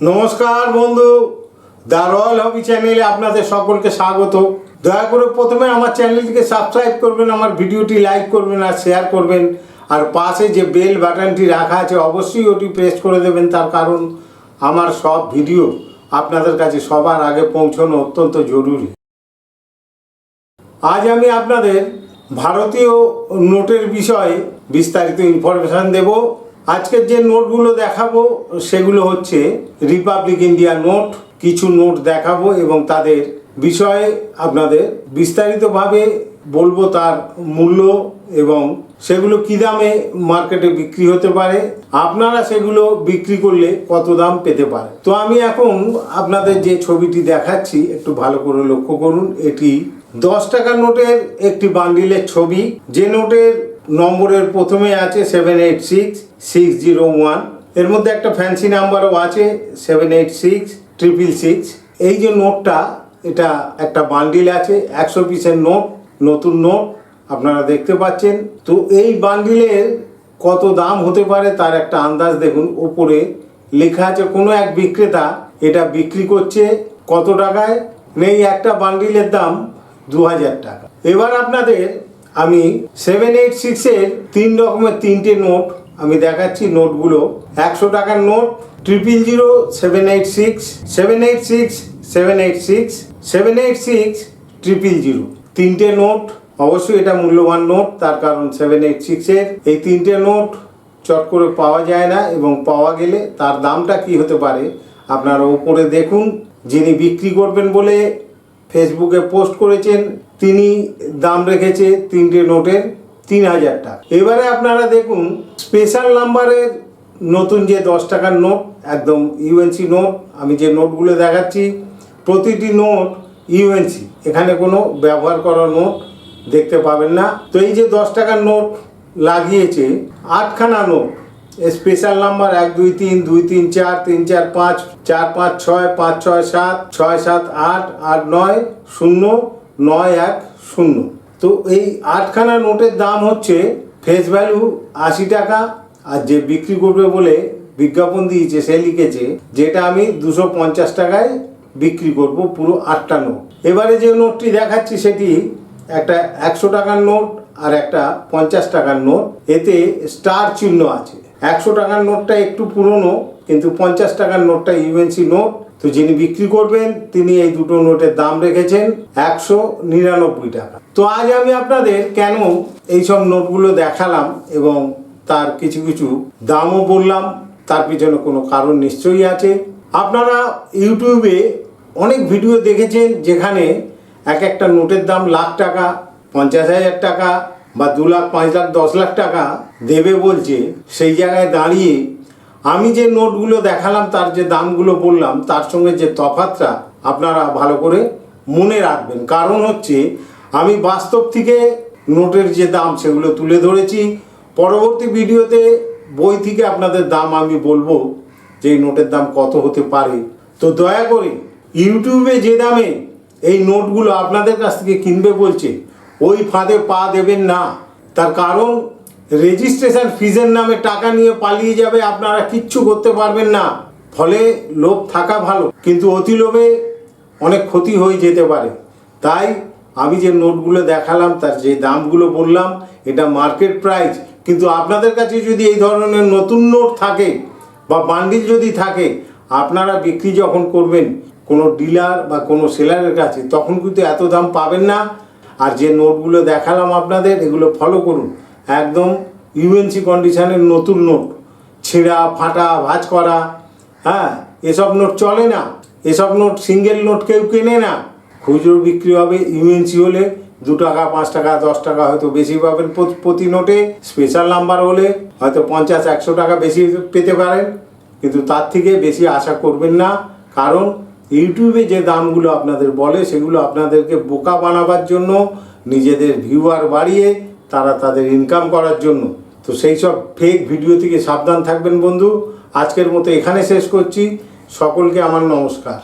নমস্কার বন্ধু, the royal হবি চ্যানেলে আপনাদের সকলকে স্বাগত। দয়া করে প্রথমে আমার চ্যানেলটিকে সাবস্ক্রাইব করবেন, আমার ভিডিওটি লাইক করবেন আর শেয়ার করবেন। আর পাশে যে বেল বাটনটি রাখা আছে, অবশ্যই ওটি প্রেস করে দেবেন। তার কারণ আমার সব ভিডিও আপনাদের কাছে সবার আগে পৌঁছানো অত্যন্ত জরুরি। আজ আমি আপনাদের ভারতীয় নোটের বিষয়ে বিস্তারিত ইনফরমেশান দেব। আজকের যে নোটগুলো দেখাবো, সেগুলো হচ্ছে রিপাবলিক ইন্ডিয়া নোট, কিছু নোট দেখাবো এবং তাদের বিষয়ে আপনাদের বিস্তারিতভাবে বলব তার মূল্য এবং সেগুলো কী দামে মার্কেটে বিক্রি হতে পারে, আপনারা সেগুলো বিক্রি করলে কত দাম পেতে পারে। তো আমি এখন আপনাদের যে ছবিটি দেখাচ্ছি, একটু ভালো করে লক্ষ্য করুন। এটি দশ টাকার নোটের একটি বান্ডিলের ছবি। যে নোটের নম্বরের প্রথমে আছে seven eight six six zero ওয়ানের মধ্যে একটা ফ্যান্সি নাম্বারও আছে seven eight six triple six এই যে নোটটা এটা একটা বান্ডিল আছে, একশো পিসের নোট নতুন নোট আপনারা দেখতে পাচ্ছেন। তো এই বান্ডিলের কত দাম হতে পারে তার একটা আন্দাজ দেখুন। ওপরে লেখা আছে কোনো এক বিক্রেতা, এটা বিক্রি করছে কত টাকায়? নেই একটা বান্ডিলের দাম দু হাজার টাকা। এবার আপনাদের আমি সেভেন এইট সিক্সের তিন রকমের তিনটে নোট আমি দেখাচ্ছি নোটগুলো একশো টাকার note triple zero seven eight six seven eight six seven eight six seven eight six triple zero তিনটে নোট অবশ্যই এটা মূল্যবান নোট তার কারণ সেভেন এইট সিক্সের এই তিনটে নোট চট করে পাওয়া যায় না এবং পাওয়া গেলে তার দামটা কি হতে পারে, আপনারা উপরে দেখুন। যিনি বিক্রি করবেন বলে ফেসবুকে পোস্ট করেছেন তিনি দাম রেখেছে তিনটে নোটের তিন হাজার টাকা। এবারে আপনারা দেখুন স্পেশাল নাম্বারের নতুন যে দশ টাকার নোট, একদম ইউএনসি নোট, আমি যে নোটগুলো দেখাচ্ছি, প্রতিটি নোট ইউএনসি এখানে কোনো ব্যবহার করা নোট দেখতে পাবেন না। তো এই যে দশ টাকার নোট লাগিয়েছে, আটখানা নোট স্পেশাল নাম্বার এক, দুই, তিন দুই, তিন, চার তিন, চার, পাঁচ চার, পাঁচ, ছয় পাঁচ, ছয়, সাত ছয়, সাত, আট আট, নয়, শূন্য নয় এক শূন্য। তো এই আটখানা নোটের দাম হচ্ছে ফেস ভ্যালু আশি টাকা। আর যে বিক্রি করবে বলে বিজ্ঞাপন দিয়েছে, সে লিখেছে, যেটা আমি দুশো পঞ্চাশ টাকায় বিক্রি করব পুরো আটটা নোট। এবারে যে নোটটি দেখাচ্ছি সেটি একটা একশো টাকার নোট আর একটা পঞ্চাশ টাকার নোট। এতে স্টার চিহ্ন আছে। একশো টাকার নোটটা একটু পুরনো, কিন্তু পঞ্চাশ টাকার নোটটা ইউএনসি নোট তো যিনি বিক্রি করবেন, তিনি এই দুটো নোটের দাম রেখেছেন একশো নিরানব্বই টাকা। তো আজ আমি আপনাদের কেন এই সব নোটগুলো দেখালাম এবং তার কিছু কিছু দামও বললাম, তার পিছনে কোনো কারণ নিশ্চয়ই আছে। আপনারা ইউটিউবে অনেক ভিডিও দেখেছেন যেখানে এক একটা নোটের দাম লাখ টাকা, পঞ্চাশ হাজার টাকা বা দু লাখ, পাঁচ লাখ, দশ লাখ টাকা দেবে বলছে, সেই জায়গায় দাঁড়িয়ে আমি যে নোটগুলো দেখালাম, তার যে দামগুলো বললাম, তার সঙ্গে যে তফাতটা আপনারা ভালো করে মনে রাখবেন। কারণ হচ্ছে, আমি বাস্তব থেকে নোটের যে দাম, সেগুলো তুলে ধরেছি। পরবর্তী ভিডিওতে বই থেকে আপনাদের দাম আমি বলব, যে নোটের দাম কত হতে পারে। তো দয়া করে, ইউটিউবে যে দামে এই নোটগুলো আপনাদের কাছ থেকে কিনবে বলছে, ওই ফাঁদে পা দেবেন না। তার কারণ রেজিস্ট্রেশন ফিজের নামে টাকা নিয়ে পালিয়ে যাবে আপনারা কিচ্ছু করতে পারবেন না। ফলে লোভ থাকা ভালো, কিন্তু অতি লোভে অনেক ক্ষতি হয়ে যেতে পারে। তাই আমি যে নোটগুলো দেখালাম, তার যে দামগুলো বললাম, এটা মার্কেট প্রাইস কিন্তু আপনাদের কাছে যদি এই ধরনের নতুন নোট থাকে বা বান্ডিল যদি থাকে, আপনারা বিক্রি যখন করবেন কোনো ডিলার বা কোনো সেলারের কাছে, তখন কিন্তু এত দাম পাবেন না। আর যে নোটগুলো দেখালাম আপনাদের, এগুলো ফলো করুন। একদম ইউএনসি কন্ডিশনের নতুন নোট। ছেঁড়া, ফাটা, ভাঁজ করা হ্যাঁ এসব নোট চলে না। এসব নোট সিঙ্গেল নোট কেউ কেনে না। খুচরো বিক্রি হবে ইউএনসি হলে। দু টাকা, পাঁচ টাকা, দশ টাকা হয়তো বেশি পাবেন প্রতি- নোটে। স্পেশাল নাম্বার হলে হয়তো পঞ্চাশ, একশো টাকা বেশি পেতে পারেন। কিন্তু তার থেকে বেশি আশা করবেন না। কারণ ইউটিউবে যে দামগুলো আপনাদের বলে, সেগুলো আপনাদেরকে বোকা বানাবার জন্য নিজেদের ভিউয়ার বাড়িয়ে তারা তাদের ইনকাম করার জন্য। তো সেই সব ফেক ভিডিও থেকে সাবধান থাকবেন বন্ধু। আজকের মতো এখানে শেষ করছি। সকলকে আমার নমস্কার।